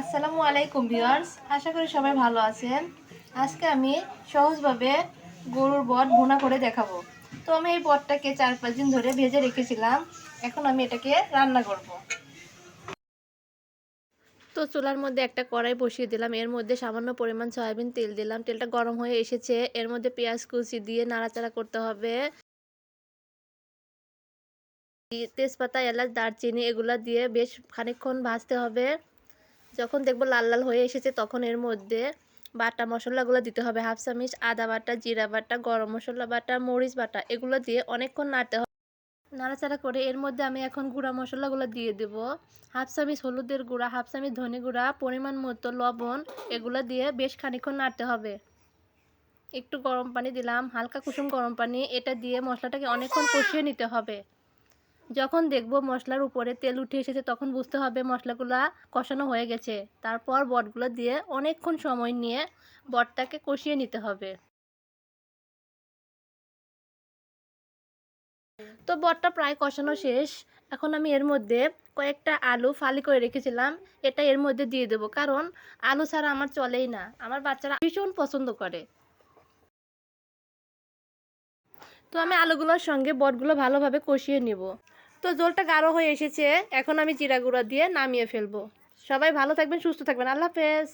আসসালামু আলাইকুম ভিউয়ার্স, আশা করি সবাই ভালো আছেন। আজকে আমি সহজভাবে গরুর বট ভুনা করে দেখাবো। তো আমি এই বটটাকে চার পাঁচ দিন ধরে ভেজে রেখেছিলাম, এখন আমি এটাকে রান্না করব। তো চুলার মধ্যে একটা কড়াই বসিয়ে দিলাম, এর মধ্যে সামান্য পরিমাণ সয়াবিন তেল দিলাম। তেলটা গরম হয়ে এসেছে, এর মধ্যে পেঁয়াজ কুচি দিয়ে নাড়াচাড়া করতে হবে। তেজপাতা, এলাচ, দারচিনি এগুলা দিয়ে বেশ খানিকক্ষণ ভাজতে হবে। যখন দেখব লাল লাল হয়ে এসেছে, তখন এর মধ্যে বাটা মশলাগুলো দিতে হবে। হাফ চামিচ আদা বাটা, জিরা বাটা, গরম মশলা বাটা, মরিচ বাটা, এগুলো দিয়ে অনেকক্ষণ নাড়তে হবে। নাড়াচাড়া করে এর মধ্যে আমি এখন গুঁড়া মশলাগুলো দিয়ে দেব। হাফ চামিচ হলুদের গুঁড়া, হাফ চামিচ ধনে গুঁড়া, পরিমাণ মতো লবণ, এগুলো দিয়ে বেশ খানিক্ষণ নাড়তে হবে। একটু গরম পানি দিলাম, হালকা কুসুম গরম পানি, এটা দিয়ে মশলাটাকে অনেকক্ষণ কষিয়ে নিতে হবে। যখন দেখব মশলার উপরে তেল উঠে এসেছে, তখন বুঝতে হবে মশলাগুলা কষানো হয়ে গেছে। তারপর বটগুলো দিয়ে অনেকক্ষণ সময় নিয়ে বটটাকে কষিয়ে নিতে হবে। তো বটটা প্রায় কষানো শেষ। এখন আমি এর মধ্যে কয়েকটা আলু ফালি করে রেখেছিলাম। এটা এর মধ্যে দিয়ে দেবো, কারণ আলু ছাড়া আমার চলেই না। আমার বাচ্চারা ভীষণ পছন্দ করে। তো আমি আলুগুলোর সঙ্গে বটগুলো ভালোভাবে কষিয়ে নিব। তো জলটা গাঢ় হয়ে এসেছে। এখন আমি জিরা গুঁড়া দিয়ে নামিয়ে ফেলব। সবাই ভালো থাকবেন, সুস্থ থাকবেন। আল্লাহ হাফেজ।